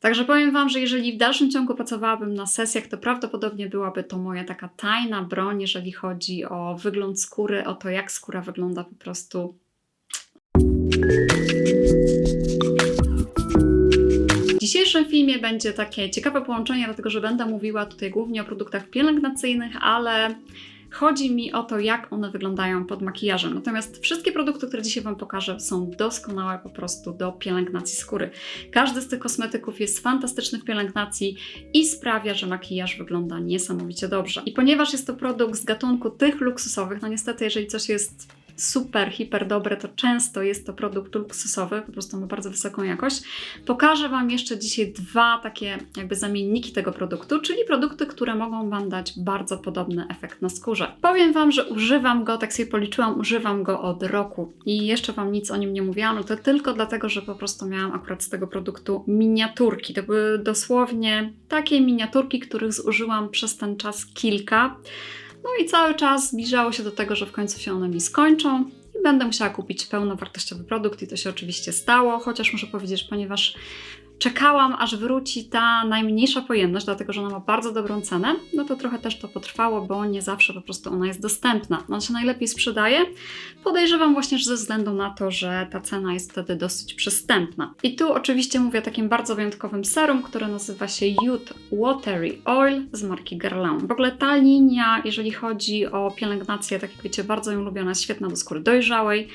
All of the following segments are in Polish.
Także powiem Wam, że jeżeli w dalszym ciągu pracowałabym na sesjach, to prawdopodobnie byłaby to moja taka tajna broń, jeżeli chodzi o wygląd skóry, o to, jak skóra wygląda po prostu. W dzisiejszym filmie będzie takie ciekawe połączenie, dlatego że będę mówiła tutaj głównie o produktach pielęgnacyjnych, ale chodzi mi o to, jak one wyglądają pod makijażem. Natomiast wszystkie produkty, które dzisiaj Wam pokażę, są doskonałe po prostu do pielęgnacji skóry. Każdy z tych kosmetyków jest fantastyczny w pielęgnacji i sprawia, że makijaż wygląda niesamowicie dobrze. I ponieważ jest to produkt z gatunku tych luksusowych, no niestety, jeżeli coś jest super, hiper dobre, to często jest to produkt luksusowy, po prostu ma bardzo wysoką jakość. Pokażę Wam jeszcze dzisiaj dwa takie jakby zamienniki tego produktu, czyli produkty, które mogą Wam dać bardzo podobny efekt na skórze. Powiem Wam, że używam go, tak sobie policzyłam, używam go od roku i jeszcze Wam nic o nim nie mówiłam, no to tylko dlatego, że po prostu miałam akurat z tego produktu miniaturki. To były dosłownie takie miniaturki, których zużyłam przez ten czas kilka. No i cały czas zbliżało się do tego, że w końcu się one mi skończą i będę musiała kupić pełnowartościowy produkt i to się oczywiście stało, chociaż muszę powiedzieć, ponieważ czekałam, aż wróci ta najmniejsza pojemność, dlatego że ona ma bardzo dobrą cenę, no to trochę też to potrwało, bo nie zawsze po prostu ona jest dostępna. Ona się najlepiej sprzedaje. Podejrzewam właśnie, że ze względu na to, że ta cena jest wtedy dosyć przystępna. I tu oczywiście mówię o takim bardzo wyjątkowym serum, które nazywa się Youth Watery Oil z marki Guerlain. W ogóle ta linia, jeżeli chodzi o pielęgnację, tak jak wiecie, bardzo ją lubię, ona jest świetna do skóry dojrzałej,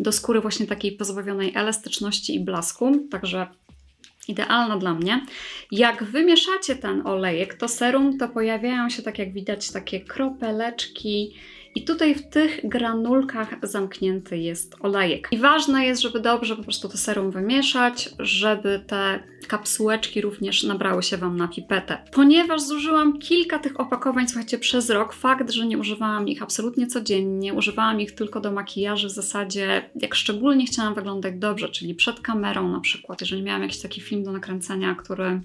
do skóry właśnie takiej pozbawionej elastyczności i blasku, także idealna dla mnie. Jak wymieszacie ten olejek, to serum, to pojawiają się, tak jak widać, takie kropeleczki. I tutaj w tych granulkach zamknięty jest olejek. I ważne jest, żeby dobrze po prostu to serum wymieszać, żeby te kapsułeczki również nabrały się Wam na pipetę. Ponieważ zużyłam kilka tych opakowań, słuchajcie, przez rok, fakt, że nie używałam ich absolutnie codziennie, używałam ich tylko do makijażu w zasadzie, jak szczególnie chciałam wyglądać dobrze, czyli przed kamerą na przykład, jeżeli miałam jakiś taki film do nakręcenia, który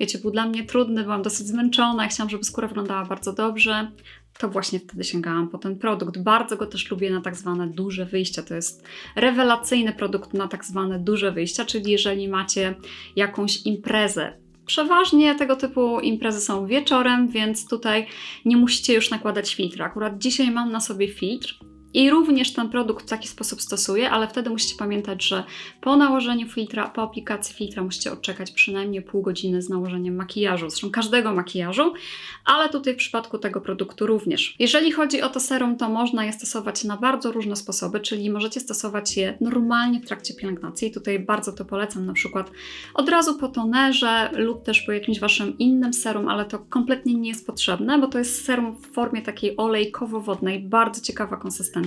wiecie, był dla mnie trudny, byłam dosyć zmęczona, chciałam, żeby skóra wyglądała bardzo dobrze, to właśnie wtedy sięgałam po ten produkt. Bardzo go też lubię na tak zwane duże wyjścia. To jest rewelacyjny produkt na tak zwane duże wyjścia, czyli jeżeli macie jakąś imprezę, Przeważnie tego typu imprezy są wieczorem, więc tutaj nie musicie już nakładać filtra. Akurat dzisiaj mam na sobie filtr, i również ten produkt w taki sposób stosuję, ale wtedy musicie pamiętać, że po nałożeniu filtra, po aplikacji filtra musicie odczekać przynajmniej pół godziny z nałożeniem makijażu, zresztą każdego makijażu, ale tutaj w przypadku tego produktu również. Jeżeli chodzi o to serum, to można je stosować na bardzo różne sposoby, czyli możecie stosować je normalnie w trakcie pielęgnacji. Tutaj bardzo to polecam, na przykład od razu po tonerze lub też po jakimś waszym innym serum, ale to kompletnie nie jest potrzebne, bo to jest serum w formie takiej olejkowo-wodnej, bardzo ciekawa konsystencja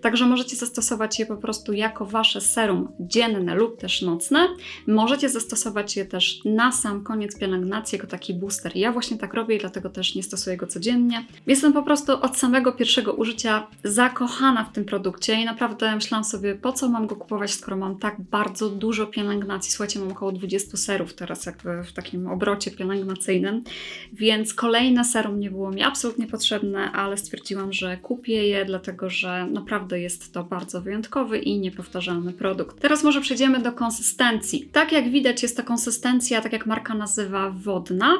Także możecie zastosować je po prostu jako wasze serum dzienne lub też nocne. Możecie zastosować je też na sam koniec pielęgnacji jako taki booster. Ja właśnie tak robię i dlatego też nie stosuję go codziennie. Jestem po prostu od samego pierwszego użycia zakochana w tym produkcie i naprawdę myślałam sobie, po co mam go kupować, skoro mam tak bardzo dużo pielęgnacji. Słuchajcie, mam około 20 serów teraz jakby w takim obrocie pielęgnacyjnym, więc kolejne serum nie było mi absolutnie potrzebne, ale stwierdziłam, że kupię je, dlatego dlatego że naprawdę jest to bardzo wyjątkowy i niepowtarzalny produkt. Teraz może przejdziemy do konsystencji. Tak jak widać, jest to konsystencja, tak jak marka nazywa, wodna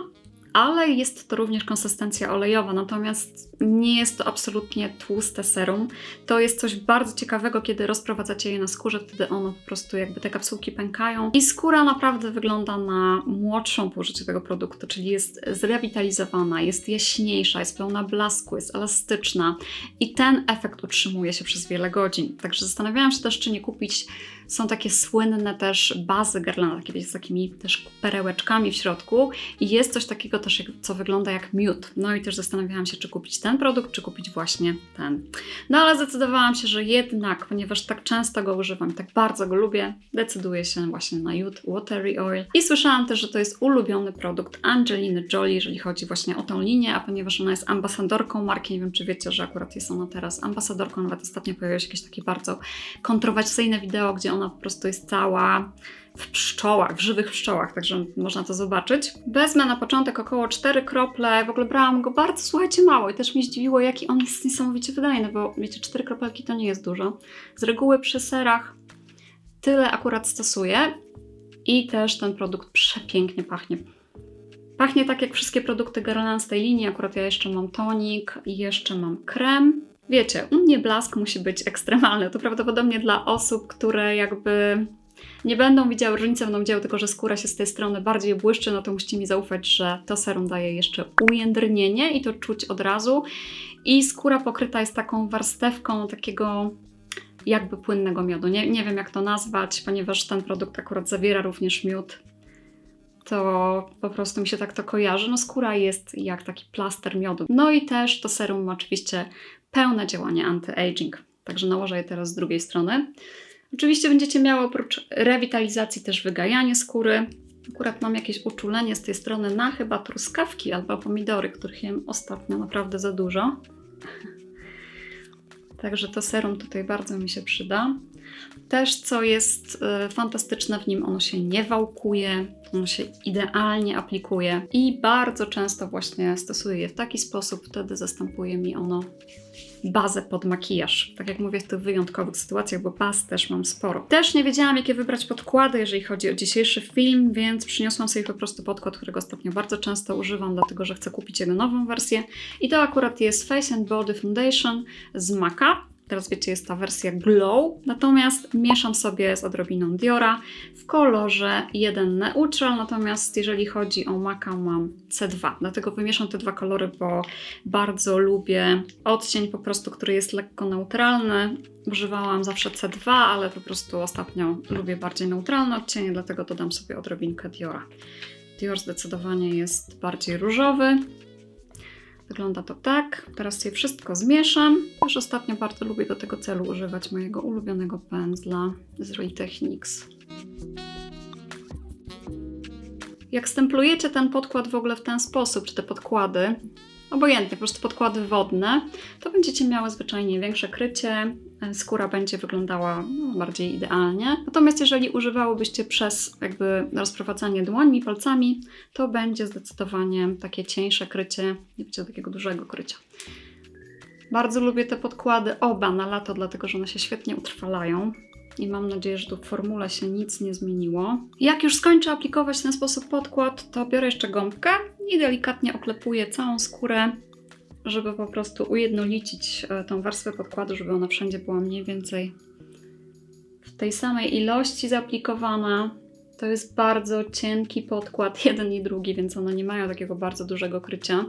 ale jest to również konsystencja olejowa, natomiast nie jest to absolutnie tłuste serum. To jest coś bardzo ciekawego, kiedy rozprowadzacie je na skórze, wtedy ono po prostu jakby te kapsułki pękają i skóra naprawdę wygląda na młodszą po użyciu tego produktu, czyli jest zrewitalizowana, jest jaśniejsza, jest pełna blasku, jest elastyczna i ten efekt utrzymuje się przez wiele godzin. Także zastanawiałam się też, czy nie kupić są takie słynne też bazy Guerlain, takie z takimi też perełeczkami w środku i jest coś takiego też, co wygląda jak miód. No i też zastanawiałam się, czy kupić ten produkt, czy kupić właśnie ten. No ale zdecydowałam się, że jednak, ponieważ tak często go używam tak bardzo go lubię, decyduję się właśnie na Youth Watery Oil. I słyszałam też, że to jest ulubiony produkt Angeliny Jolie, jeżeli chodzi właśnie o tą linię, a ponieważ ona jest ambasadorką marki, nie wiem czy wiecie, że akurat jest ona teraz ambasadorką, nawet ostatnio pojawiło się jakieś takie bardzo kontrowersyjne wideo, gdzie ona po prostu jest cała w pszczołach, w żywych pszczołach, także można to zobaczyć. Wezmę na początek około 4 krople, w ogóle brałam go bardzo, słuchajcie, mało i też mnie zdziwiło, jaki on jest niesamowicie wydajny, bo wiecie, 4 kropelki to nie jest dużo. Z reguły przy serach tyle akurat stosuję I też ten produkt przepięknie pachnie. Pachnie tak jak wszystkie produkty Guerlain z tej linii. Akurat ja jeszcze mam tonik i jeszcze mam krem. Wiecie, u mnie blask musi być ekstremalny. To prawdopodobnie dla osób, które jakby nie będą widziały różnicy, będą widziały tylko, że skóra się z tej strony bardziej błyszczy, no to musicie mi zaufać, że to serum daje jeszcze ujędrnienie i to czuć od razu. I skóra pokryta jest taką warstewką takiego jakby płynnego miodu. Nie, nie wiem jak to nazwać, ponieważ ten produkt akurat zawiera również miód. To po prostu mi się tak to kojarzy. No skóra jest jak taki plaster miodu. No i też to serum ma oczywiście pełne działanie anti-aging. Także nałożę je teraz z drugiej strony. Oczywiście będziecie miały oprócz rewitalizacji też wygajanie skóry. Akurat mam jakieś uczulenie z tej strony na chyba truskawki albo pomidory, których jem ostatnio naprawdę za dużo. Także to serum tutaj bardzo mi się przyda. Też co jest y, fantastyczne w nim, ono się nie wałkuje, ono się idealnie aplikuje i bardzo często właśnie stosuję je w taki sposób, wtedy zastępuje mi ono bazę pod makijaż. Tak jak mówię, w tych wyjątkowych sytuacjach, bo baz też mam sporo. Też nie wiedziałam, jakie wybrać podkłady, jeżeli chodzi o dzisiejszy film, więc przyniosłam sobie po prostu podkład, którego ostatnio bardzo często używam, dlatego że chcę kupić jego nową wersję. I to akurat jest Face and Body Foundation z Maca. Teraz wiecie, jest ta wersja Glow, natomiast mieszam sobie z odrobiną Diora w kolorze 1 Neutral, natomiast jeżeli chodzi o Maca mam C2, dlatego wymieszam te dwa kolory, bo bardzo lubię odcień po prostu, który jest lekko neutralny. Używałam zawsze C2, ale po prostu ostatnio lubię bardziej neutralne odcienie, dlatego dodam sobie odrobinkę Diora. Dior zdecydowanie jest bardziej różowy, Wygląda to tak. Teraz je wszystko zmieszam. Też ostatnio bardzo lubię do tego celu używać mojego ulubionego pędzla z Real Techniques. Jak stemplujecie ten podkład w ogóle w ten sposób, czy te podkłady, obojętnie, po prostu podkłady wodne, to będziecie miały zwyczajnie większe krycie, e, skóra będzie wyglądała no, bardziej idealnie. Natomiast jeżeli używałybyście przez jakby rozprowadzanie dłońmi, palcami, to będzie zdecydowanie takie cieńsze krycie, nie będzie takiego dużego krycia. Bardzo lubię te podkłady oba na lato, dlatego że one się świetnie utrwalają. I mam nadzieję, że tu w formule się nic nie zmieniło. Jak już skończę aplikować ten sposób podkład, to biorę jeszcze gąbkę i delikatnie oklepuję całą skórę, żeby po prostu ujednolicić e, tą warstwę podkładu, żeby ona wszędzie była mniej więcej w tej samej ilości zaaplikowana. To jest bardzo cienki podkład, jeden i drugi, więc one nie mają takiego bardzo dużego krycia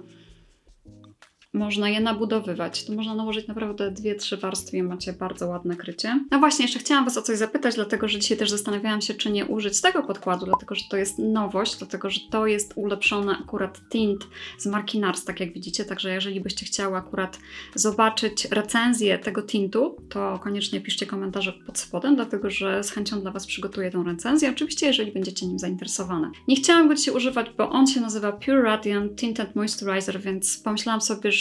można je nabudowywać. To można nałożyć naprawdę dwie, trzy warstwy i macie bardzo ładne krycie. No właśnie, jeszcze chciałam Was o coś zapytać, dlatego że dzisiaj też zastanawiałam się, czy nie użyć tego podkładu, dlatego że to jest nowość, dlatego że to jest ulepszony akurat tint z marki NARS, tak jak widzicie, także jeżeli byście chciały akurat zobaczyć recenzję tego tintu, to koniecznie piszcie komentarze pod spodem, dlatego że z chęcią dla Was przygotuję tą recenzję, oczywiście jeżeli będziecie nim zainteresowane. Nie chciałam go dzisiaj używać, bo on się nazywa Pure Radiant Tinted Moisturizer, więc pomyślałam sobie, że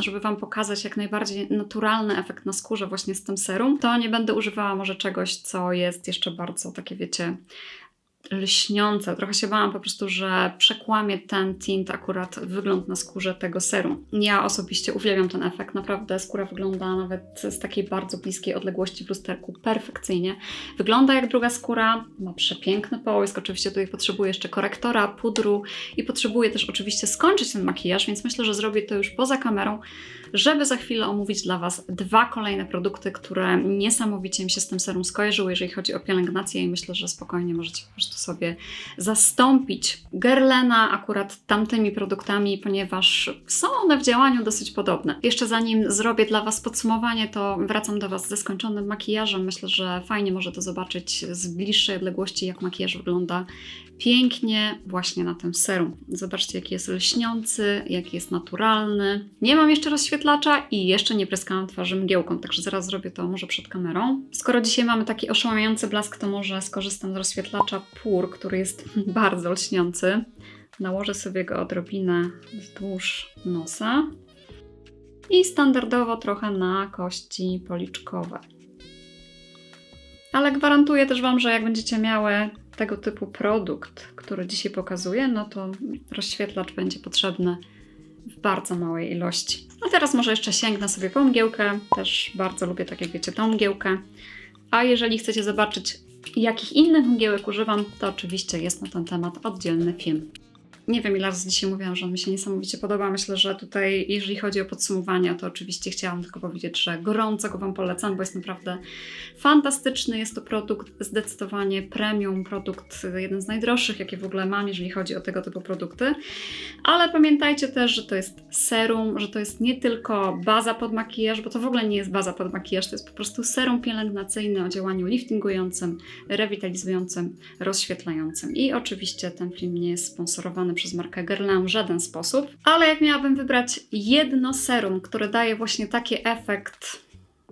żeby Wam pokazać jak najbardziej naturalny efekt na skórze właśnie z tym serum, to nie będę używała może czegoś, co jest jeszcze bardzo takie, wiecie, lśniące. Trochę się bałam po prostu, że przekłamie ten tint akurat wygląd na skórze tego serum. Ja osobiście uwielbiam ten efekt. Naprawdę skóra wygląda nawet z takiej bardzo bliskiej odległości w lusterku perfekcyjnie. Wygląda jak druga skóra, ma przepiękny połysk. Oczywiście tutaj potrzebuję jeszcze korektora, pudru i potrzebuję też oczywiście skończyć ten makijaż, więc myślę, że zrobię to już poza kamerą, żeby za chwilę omówić dla Was dwa kolejne produkty, które niesamowicie mi się z tym serum skojarzyły, jeżeli chodzi o pielęgnację i myślę, że spokojnie możecie po prostu sobie zastąpić Gerlena akurat tamtymi produktami, ponieważ są one w działaniu dosyć podobne. Jeszcze zanim zrobię dla Was podsumowanie, to wracam do Was ze skończonym makijażem. Myślę, że fajnie może to zobaczyć z bliższej odległości, jak makijaż wygląda pięknie właśnie na tym serum. Zobaczcie, jaki jest lśniący, jaki jest naturalny. Nie mam jeszcze rozświetlacza i jeszcze nie pryskałam twarzy mgiełką, także zaraz zrobię to może przed kamerą. Skoro dzisiaj mamy taki oszałamiający blask, to może skorzystam z rozświetlacza PUR, który jest bardzo lśniący. Nałożę sobie go odrobinę wzdłuż nosa i standardowo trochę na kości policzkowe. Ale gwarantuję też Wam, że jak będziecie miały tego typu produkt, który dzisiaj pokazuję, no to rozświetlacz będzie potrzebny w bardzo małej ilości. A teraz może jeszcze sięgnę sobie po mgiełkę. Też bardzo lubię, tak jak wiecie, tą mgiełkę. A jeżeli chcecie zobaczyć jakich innych mgiełek używam, to oczywiście jest na ten temat oddzielny film. Nie wiem, ile razy dzisiaj mówiłam, że on mi się niesamowicie podoba. Myślę, że tutaj, jeżeli chodzi o podsumowania, to oczywiście chciałam tylko powiedzieć, że gorąco go Wam polecam, bo jest naprawdę fantastyczny. Jest to produkt zdecydowanie premium, produkt jeden z najdroższych, jakie w ogóle mam, jeżeli chodzi o tego typu produkty. Ale pamiętajcie też, że to jest serum, że to jest nie tylko baza pod makijaż, bo to w ogóle nie jest baza pod makijaż, to jest po prostu serum pielęgnacyjny o działaniu liftingującym, rewitalizującym, rozświetlającym. I oczywiście ten film nie jest sponsorowany przez markę Guerlain w żaden sposób, ale jak miałabym wybrać jedno serum, które daje właśnie taki efekt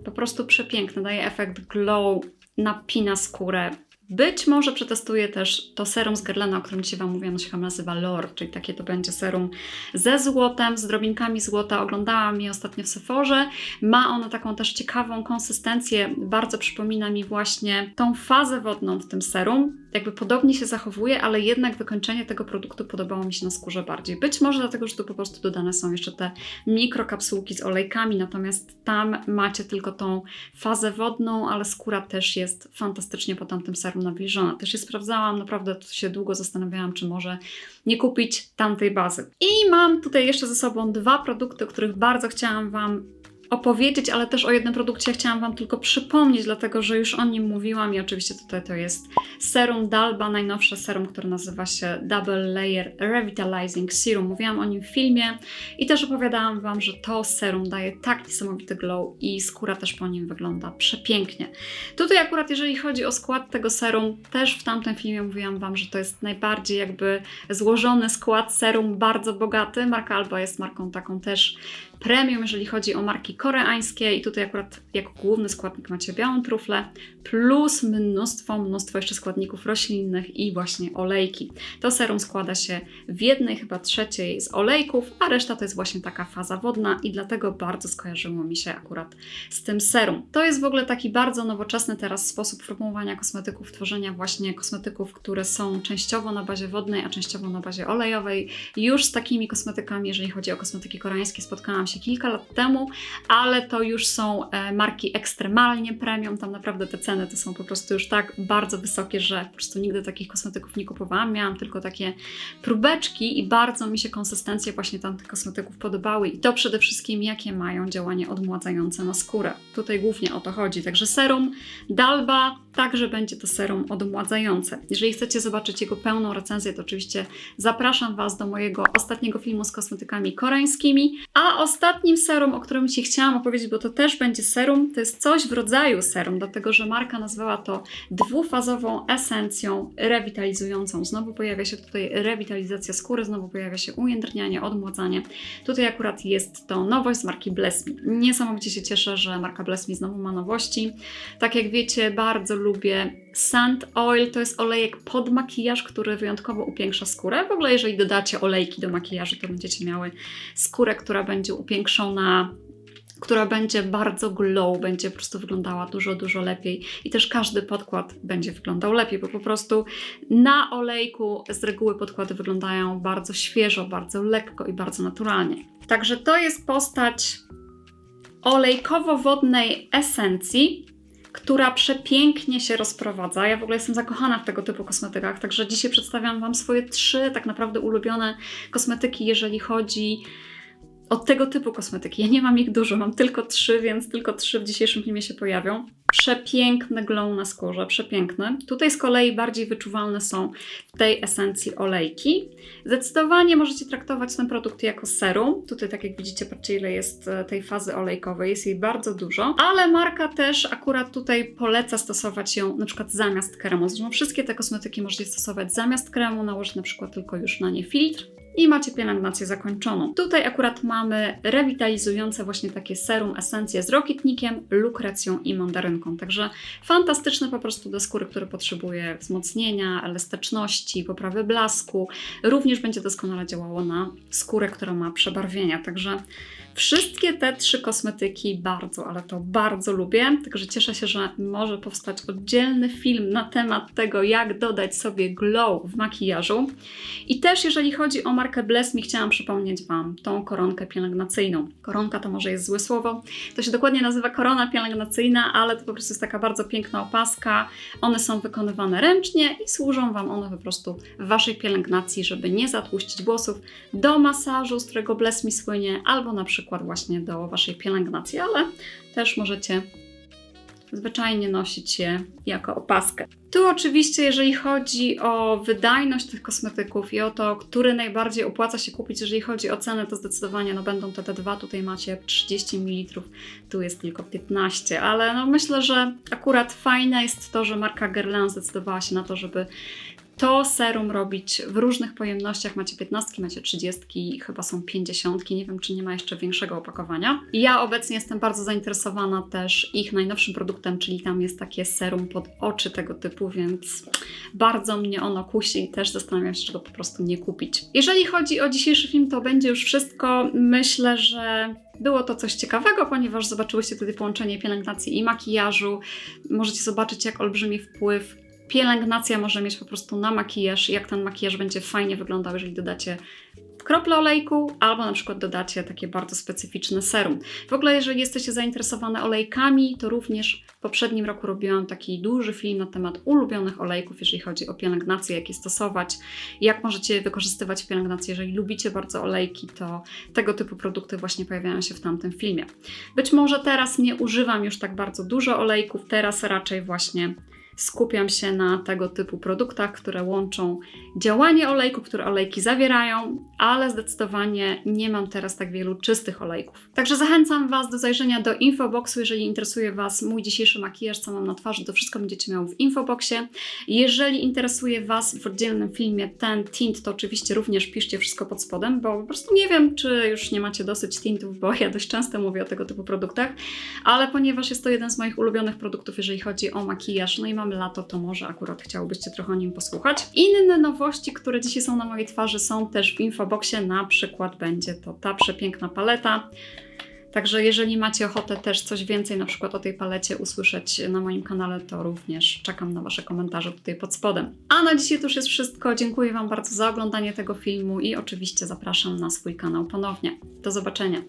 po prostu przepiękny, daje efekt glow, napina skórę. Być może przetestuję też to serum z Guerlaina, o którym dzisiaj Wam mówiłam, ono się nazywa Lore, czyli takie to będzie serum ze złotem, z drobinkami złota. Oglądałam je ostatnio w Sephorze. Ma ono taką też ciekawą konsystencję, bardzo przypomina mi właśnie tą fazę wodną w tym serum. Jakby podobnie się zachowuje, ale jednak wykończenie tego produktu podobało mi się na skórze bardziej. Być może dlatego, że tu po prostu dodane są jeszcze te mikrokapsułki z olejkami, natomiast tam macie tylko tą fazę wodną, ale skóra też jest fantastycznie po tamtym serum nawilżona. Też je sprawdzałam, naprawdę tu się długo zastanawiałam, czy może nie kupić tamtej bazy. I mam tutaj jeszcze ze sobą dwa produkty, o których bardzo chciałam Wam opowiedzieć, ale też o jednym produkcie chciałam Wam tylko przypomnieć, dlatego że już o nim mówiłam i oczywiście tutaj to jest serum Dalba, najnowsze serum, które nazywa się Double Layer Revitalizing Serum. Mówiłam o nim w filmie i też opowiadałam Wam, że to serum daje tak niesamowity glow i skóra też po nim wygląda przepięknie. Tutaj akurat jeżeli chodzi o skład tego serum, też w tamtym filmie mówiłam Wam, że to jest najbardziej jakby złożony skład serum, bardzo bogaty. Marka Alba jest marką taką też premium, jeżeli chodzi o marki koreańskie i tutaj akurat jako główny składnik macie białą truflę plus mnóstwo, mnóstwo jeszcze składników roślinnych i właśnie olejki. To serum składa się w jednej chyba trzeciej z olejków, a reszta to jest właśnie taka faza wodna i dlatego bardzo skojarzyło mi się akurat z tym serum. To jest w ogóle taki bardzo nowoczesny teraz sposób formułowania kosmetyków, tworzenia właśnie kosmetyków, które są częściowo na bazie wodnej, a częściowo na bazie olejowej. Już z takimi kosmetykami, jeżeli chodzi o kosmetyki koreańskie, spotkałam się kilka lat temu, ale to już są e, marki ekstremalnie premium, tam naprawdę te ceny to są po prostu już tak bardzo wysokie, że po prostu nigdy takich kosmetyków nie kupowałam, miałam tylko takie próbeczki i bardzo mi się konsystencje właśnie tamtych kosmetyków podobały. I to przede wszystkim jakie mają działanie odmładzające na skórę. Tutaj głównie o to chodzi, także serum Dalba także będzie to serum odmładzające. Jeżeli chcecie zobaczyć jego pełną recenzję, to oczywiście zapraszam Was do mojego ostatniego filmu z kosmetykami koreańskimi, a ostatnim serum, o którym Ci chciałam opowiedzieć, bo to też będzie serum, to jest coś w rodzaju serum, dlatego że marka nazwała to dwufazową esencją rewitalizującą. Znowu pojawia się tutaj rewitalizacja skóry, znowu pojawia się ujędrnianie, odmładzanie. Tutaj akurat jest to nowość z marki Bless Me. Niesamowicie się cieszę, że marka Bless Me znowu ma nowości. Tak jak wiecie, bardzo lubię Sand Oil, to jest olejek pod makijaż, który wyjątkowo upiększa skórę. W ogóle jeżeli dodacie olejki do makijażu, to będziecie miały skórę, która będzie upiększona która będzie bardzo glow, będzie po prostu wyglądała dużo, dużo lepiej i też każdy podkład będzie wyglądał lepiej, bo po prostu na olejku z reguły podkłady wyglądają bardzo świeżo, bardzo lekko i bardzo naturalnie. Także to jest postać olejkowo-wodnej esencji, która przepięknie się rozprowadza. Ja w ogóle jestem zakochana w tego typu kosmetykach, także dzisiaj przedstawiam Wam swoje trzy tak naprawdę ulubione kosmetyki, jeżeli chodzi o tego typu kosmetyki. Ja nie mam ich dużo, mam tylko trzy, więc tylko trzy w dzisiejszym filmie się pojawią. Przepiękny glow na skórze, przepiękny. Tutaj z kolei bardziej wyczuwalne są w tej esencji olejki. Zdecydowanie możecie traktować ten produkt jako serum. Tutaj, tak jak widzicie, patrzcie ile jest e, tej fazy olejkowej, jest jej bardzo dużo, ale marka też akurat tutaj poleca stosować ją na przykład zamiast kremu. Zresztą wszystkie te kosmetyki możecie stosować zamiast kremu, nałożyć na przykład tylko już na nie filtr i macie pielęgnację zakończoną. Tutaj akurat mamy rewitalizujące właśnie takie serum, esencje z rokietnikiem, lukrecją i mandarynką. Także fantastyczne po prostu do skóry, która potrzebuje wzmocnienia, elastyczności, poprawy blasku. Również będzie doskonale działało na skórę, która ma przebarwienia. Także Wszystkie te trzy kosmetyki bardzo, ale to bardzo lubię, także cieszę się, że może powstać oddzielny film na temat tego, jak dodać sobie glow w makijażu. I też jeżeli chodzi o markę Bless Me chciałam przypomnieć Wam tą koronkę pielęgnacyjną. Koronka to może jest złe słowo, to się dokładnie nazywa korona pielęgnacyjna, ale to po prostu jest taka bardzo piękna opaska. One są wykonywane ręcznie i służą Wam one po prostu w Waszej pielęgnacji, żeby nie zatłuścić włosów do masażu, z którego Bless Me słynie, albo na przykład właśnie do Waszej pielęgnacji, ale też możecie zwyczajnie nosić je jako opaskę. Tu oczywiście, jeżeli chodzi o wydajność tych kosmetyków i o to, który najbardziej opłaca się kupić, jeżeli chodzi o cenę, to zdecydowanie no, będą te T2, tutaj macie 30 ml, tu jest tylko 15, ale no, myślę, że akurat fajne jest to, że marka Guerlain zdecydowała się na to, żeby to serum robić w różnych pojemnościach. Macie 15, macie 30, chyba są 50. Nie wiem, czy nie ma jeszcze większego opakowania. Ja obecnie jestem bardzo zainteresowana też ich najnowszym produktem, czyli tam jest takie serum pod oczy tego typu, więc bardzo mnie ono kusi i też zastanawiam się, czy go po prostu nie kupić. Jeżeli chodzi o dzisiejszy film, to będzie już wszystko. Myślę, że było to coś ciekawego, ponieważ zobaczyłyście tutaj połączenie pielęgnacji i makijażu. Możecie zobaczyć, jak olbrzymi wpływ pielęgnacja może mieć po prostu na makijaż, jak ten makijaż będzie fajnie wyglądał, jeżeli dodacie krople olejku, albo na przykład dodacie takie bardzo specyficzne serum. W ogóle, jeżeli jesteście zainteresowane olejkami, to również w poprzednim roku robiłam taki duży film na temat ulubionych olejków, jeżeli chodzi o pielęgnację, jak je stosować, jak możecie wykorzystywać w pielęgnacji. Jeżeli lubicie bardzo olejki, to tego typu produkty właśnie pojawiają się w tamtym filmie. Być może teraz nie używam już tak bardzo dużo olejków, teraz raczej właśnie skupiam się na tego typu produktach, które łączą działanie olejków, które olejki zawierają, ale zdecydowanie nie mam teraz tak wielu czystych olejków. Także zachęcam Was do zajrzenia do infoboxu, jeżeli interesuje Was mój dzisiejszy makijaż, co mam na twarzy, to wszystko będziecie miał w infoboxie. Jeżeli interesuje Was w oddzielnym filmie ten tint, to oczywiście również piszcie wszystko pod spodem, bo po prostu nie wiem, czy już nie macie dosyć tintów, bo ja dość często mówię o tego typu produktach, ale ponieważ jest to jeden z moich ulubionych produktów, jeżeli chodzi o makijaż, no i mamy lato, to może akurat chciałobyście trochę o nim posłuchać. Inne nowości, które dzisiaj są na mojej twarzy, są też w infoboxie. Na przykład będzie to ta przepiękna paleta. Także jeżeli macie ochotę też coś więcej na przykład o tej palecie usłyszeć na moim kanale, to również czekam na Wasze komentarze tutaj pod spodem. A na dzisiaj to już jest wszystko. Dziękuję Wam bardzo za oglądanie tego filmu i oczywiście zapraszam na swój kanał ponownie. Do zobaczenia.